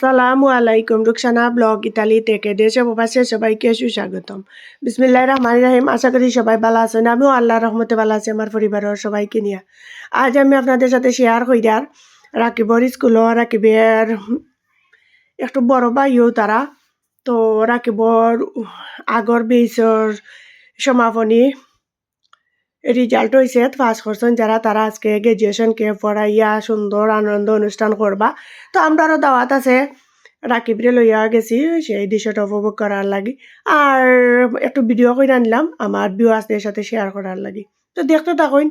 আসসালামু আলাইকুম। Rukhsana blog Italy থেকে দেশে প্রবাসে সবাইকে সুস্বাগতম। বিসমিল্লাহ রহমান রাহিম। আশা করি সবাই ভালো আছেন। আমিও আল্লাহ রহমতে ভালো আছি, আমার পরিবারের সবাইকে নিয়ে। আজ আমি আপনাদের সাথে শেয়ার কইরার রাকিবর স্কুলও রাকিবের একটু বড় ভাইও তারা। তো রাকিবর আগর বেসর সমাপনী রেজাল্ট হয়েছে পাস করছেন যারা তারা আজকে গ্রাজুয়েশনকে পড়াইয়া সুন্দর আনন্দ অনুষ্ঠান করবা। তো আমরারও দাওয়াত আছে, রাকিবরে লইয়া গেছি, সেই দৃশ্যটা উপভোগ করার লাগি। আর একটু ভিডিও করে আনলাম, আমার ভিউয়ার্সদের সাথে শেয়ার করার লাগি। তো দেখতে থাকুন।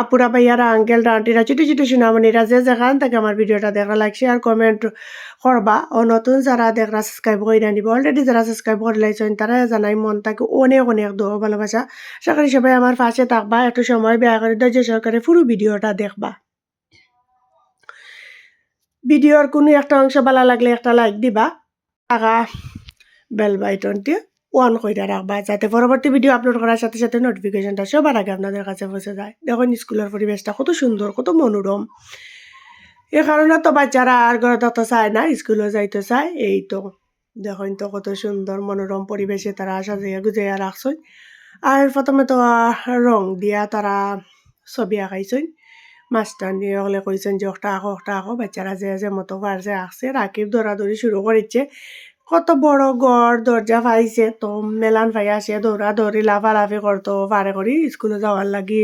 আপুরা ভাইয়ারা আঙ্কেলরা আন্টিরা ছোটো ছোটো সুনামনিরা যে যেখান থেকে আমার ভিডিওটা দেখা লাগছে আর কমেন্ট করবা, ও নতুন যারা দেখরা সাবস্ক্রাইব করে আনিব অলরেডি যারা সাবস্ক্রাইব করে লাইছেন, তারা জানাই মন তাকে অনেক অনেক দোয়া ভালোবাসা। সকালে সবাই আমার পাশে থাকবা, একটু সময় ব্যয় করে ধৈর্য সহকারে পুরো ভিডিওটা দেখবা। ভিডিওর কোনো একটা অংশ ভালো লাগলে একটা লাইক দিবা টাকা বেল বাটনটি অন করে রাখবা যাতে পরবর্তী ভিডিও আপলোড করার সাথে সাথে নোটিফিকেশনটা সবার আগে আপনাদের কাছে পৌঁছে যায়। দেখুন স্কুলের পরিবেশটা কত সুন্দর, কত মনোরম। এ কারণে তো বাচ্চারা আর ঘরে তো চায় না স্কুলে যাইতে চায়। এই তো, দেখুন তো কত সুন্দর মনোরম পরিবেশে তারা সাজিয়া গুজাইয়া রাখছেন। আর প্রথমে তো রং দিয়া তারা ছবি আঁকাইছেন। মাস্টার নিয়ে হলে কইছেন যে একটা আঁকো একটা আঁকো। বাচ্চারা যে যে মতো পারছে আঁকছে। রাকিব দৌড়াদৌড়ি শুরু করেছে কত বড় ঘর দরজা পাইছে তো মেলান ভাই আসে দৌড়া দৌড়ি লাফালাফি করতো, পারে করি স্কুলে যাওয়ার লাগি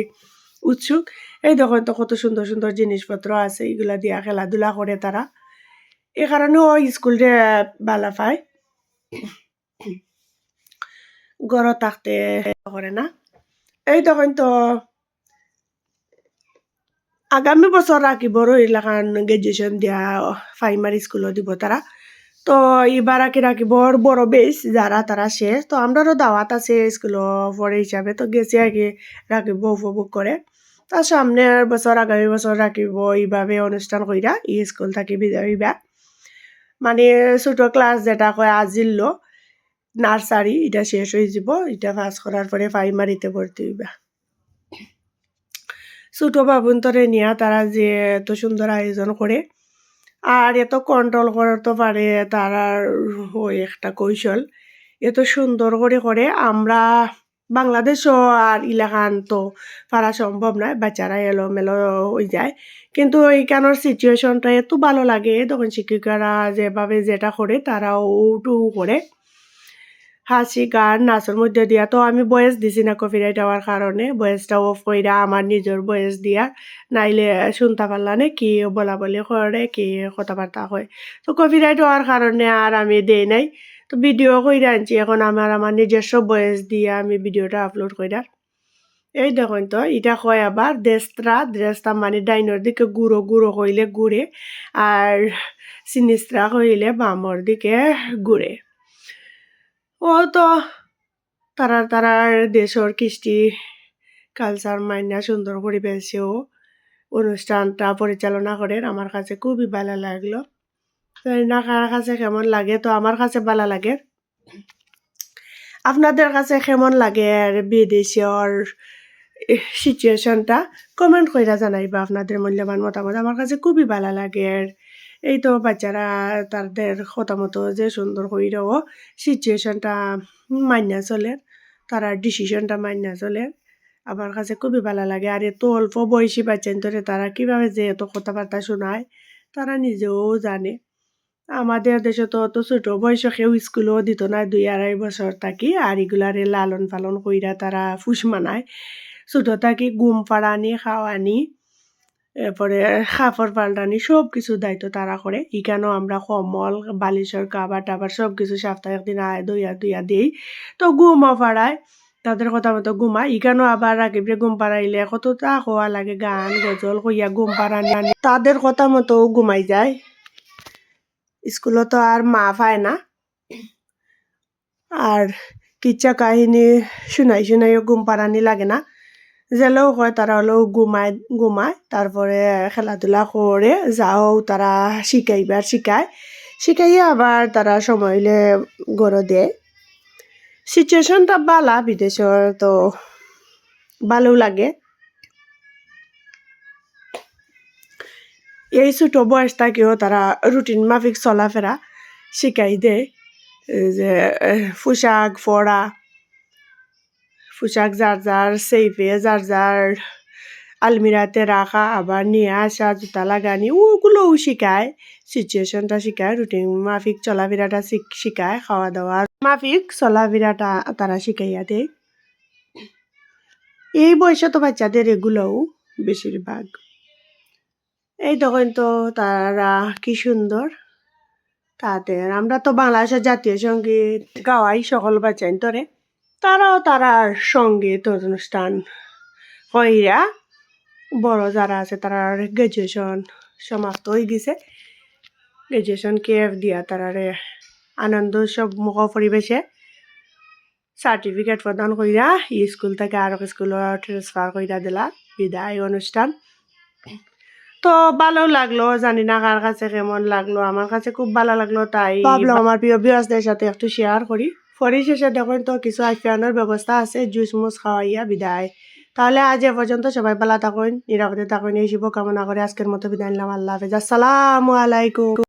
উৎসুক। এই দেখুন তো কত সুন্দর সুন্দর জিনিসপত্র আছে এগুলা দিয়া খেলাধুলা করে তারা। এ কারণে ও স্কুলটা ভালো পায়। ঘরত থাকতে করে না। এই দেখুন তো আগামী বছর রাখিবর এলাকান গ্রাজুয়েশন দিয়া প্রাইমারি স্কুলও দিব তারা। তো এবার আকি রাখিবর বড় বেশ যারা তারা শেষ। তো আমরারও দাওয়াত আছে স্কুল পড়ে হিসাবে। তো গেছি আর কি রাখিব উপভোগ করে। তার সামনের বছর, আগামী বছর রাখিব এইভাবে অনুষ্ঠান কইরা ই স্কুল থাকি বিদায় মানে ছোট ক্লাস যেটা কয় আজিল্য নার্সারি এটা শেষ হয়ে যাব। এটা পাস করার পরে প্রাইমারিতে ভর্তি হইবা। ছোট বাবুন্তরে নিয়া তারা যে এত সুন্দর আয়োজন করে আর এত কন্ট্রোল করতে পারে তারার ওই একটা কৌশল। এত সুন্দর করে করে আমরা বাংলাদেশও আর ইলাকান তো পারা সম্ভব নয় বাচ্চারা এলোমেলো হয়ে যায়। কিন্তু এইখানের সিচুয়েশনটা এত ভালো লাগে, তখন শিক্ষিকারা যেভাবে যেটা করে তারাও ওটু করে। হাসি, গান, নাচের মধ্যে দিয়া। তো আমি বয়েস দিছি না কপিরাইট হওয়ার কারণে। বয়েসটা অফ কইরা আমার নিজের বয়েস দিয়া। নাইলে শুনতে পারলানে কি বলা বলি করে, কি কথাবার্তা হয়। তো কপিরাইট হওয়ার কারণে আর আমি দেই নাই। তো ভিডিও কইরা আনছি। এখন আমার আমার নিজস্ব বয়েস দিয়ে আমি ভিডিওটা আপলোড কইরার এই দেখুন তো, এটা কয় আবার দেস্ত্রা। দেস্তা মানে ডাইনোর দিকে গুঁড়ো গুঁড়ো হইলে ঘুরে আর সিনিস্ত্রা হইলে বামর দিকে ঘুরে তো তারার তারার দেশর কৃষ্টি কালচার মাইনা সুন্দর পরিবেশেও অনুষ্ঠানটা পরিচালনা করেন, আমার কাছে খুবই ভালো লাগল। না কার কাছে কেমন লাগে? তো আমার কাছে ভালো লাগে। আপনাদের কাছে কেমন লাগে আর বিদেশের সিচুয়েশনটা কমেন্ট কইরা জানাইবা আপনাদের মূল্যবান মতামত। আমার কাছে খুবই ভালো লাগে এই তো বাচ্চারা তাদের কথা মতো যে সুন্দর কইরাও সিচুয়েশনটা মান্যা চলে, তারা ডিসিশনটা মান্যা চলে। আমার কাছে খুবই ভালো লাগে। আর এত অল্প বয়সী বাচ্চান ধরে তারা কীভাবে যে এত কথাবার্তা শোনায়, তারা নিজেও জানে। আমাদের দেশে তো অত ছোট বয়সে কেউ স্কুলও দিত না, দুই আড়াই বছর থাকি, আর এগুলারে লালন পালন কইরা তারা ফুস মানায়। ছোট থাকি ঘুম পাড়ানি, খাওয়ানি এরপরে খাফর পাল্টানি সব কিছু দায়িত্ব তারা করে। এখানেও আমরা কমল বালিশের কাবার টাবার সব কিছু সপ্তাহে একদিন আয় দইয়া দুইয়া দিই। তো ঘুমও পাড়ায় তাদের কথা মতো ঘুমায়। এখানেও আবার রাখিবরে ঘুম পাড়াইলে কতটা হওয়া লাগে, গান, গজল কইয়া ঘুম পাড়ানি। তাদের কথা মতো ঘুমাই যায়। স্কুলত তো আর মা পায় না। আর কিচ্ছা কাহিনী শুনাই শুনাইও ঘুম পাড়ানি লাগে না। জেলেও হয় তারা হলেও ঘুমায় ঘুমায় তারপরে খেলাধুলা করে যাও তারা শিখাইবার শিখায় শিখাইয়ে আবার তারা সময় হইলে গড় দেয়। সিচুয়েশনটা বালা বিদেশের তো ভালো লাগে। এই ছোট বয়স থেকেও তারা রুটিন মাফিক চলাফেরা শিখাই দেয়। যে পোশাক, পরা। পোশাক যার যার সেইফে যার যার আলমিরাতে রাখা আবার নিয়ে আসা জুতা লাগানি ওগুলোও শিখায় সিচুয়েশনটা শিখায় রুটিন মাফিক চলাফেরাটা শিখ- শিখায় খাওয়া দাওয়া মাফিক চলাফেরাটা তারা শিখাইয়া দেয় এই বয়সে তো বাচ্চাদের এগুলোও বেশিরভাগ এই তখন তো তারা কি সুন্দর তাদের আমরা তো বাংলাদেশের জাতীয় সংগীত গাওয়াই সকল বাচ্চাইন তরে তারাও তারার সংগীত অনুষ্ঠান হইয়া বড় যারা আছে তারা গ্রাজুয়েশন সমাপ্ত হয়ে গেছে। গ্রাজুয়েশন কেএফ দিয়া তারারে আনন্দ উৎসব মুখ পরিবেশে সার্টিফিকেট প্রদান কইরা স্কুল থেকে আর স্কুলত ট্রান্সফার কইরা দিলা বিদায় অনুষ্ঠান। তো ভালো লাগল জানি না কার কাছে কেমন লাগল আমার কাছে খুব ভালো লাগল তাই ভাবলাম আমার প্রিয় বিয়াসদের সাথে একটু শেয়ার করি। পরিশেষে দেখুন তো কিছু আইফিয়ানোর ব্যবস্থা আছে, জুস, মুস, খাওয়াইয়া বিদায়। তাহলে আজ এ পর্যন্ত সবাই ভালো থাকুন, নিরাপদে থাকুন, এই শুভকামনা করে আজকের মতো বিদায় নিলাম। আল্লাহ হাফেজ। আসসালামু আলাইকুম।